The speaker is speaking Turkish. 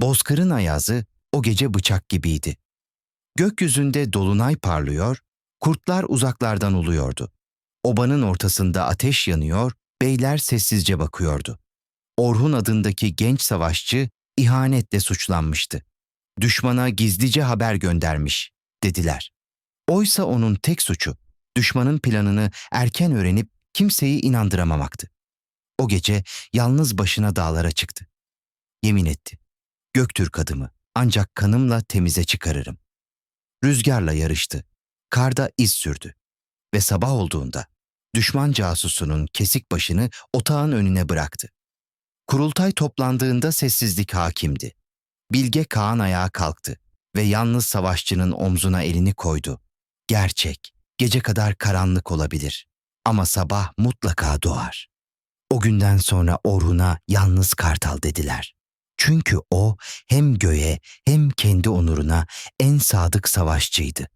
Bozkırın ayazı o gece bıçak gibiydi. Gökyüzünde dolunay parlıyor, kurtlar uzaklardan uluyordu. Obanın ortasında ateş yanıyor, beyler sessizce bakıyordu. Orhun adındaki genç savaşçı ihanetle suçlanmıştı. Düşmana gizlice haber göndermiş, dediler. Oysa onun tek suçu, düşmanın planını erken öğrenip kimseyi inandıramamaktı. O gece yalnız başına dağlara çıktı. Yemin etti. Göktürk adımı ancak kanımla temize çıkarırım. Rüzgarla yarıştı. Karda iz sürdü. Ve sabah olduğunda düşman casusunun kesik başını otağın önüne bıraktı. Kurultay toplandığında sessizlik hakimdi. Bilge Kaan ayağa kalktı ve yalnız savaşçının omzuna elini koydu. Gerçek, gece kadar karanlık olabilir ama sabah mutlaka doğar. O günden sonra Orhun'a yalnız kartal dediler. Çünkü o hem göğe hem kendi onuruna en sadık savaşçıydı.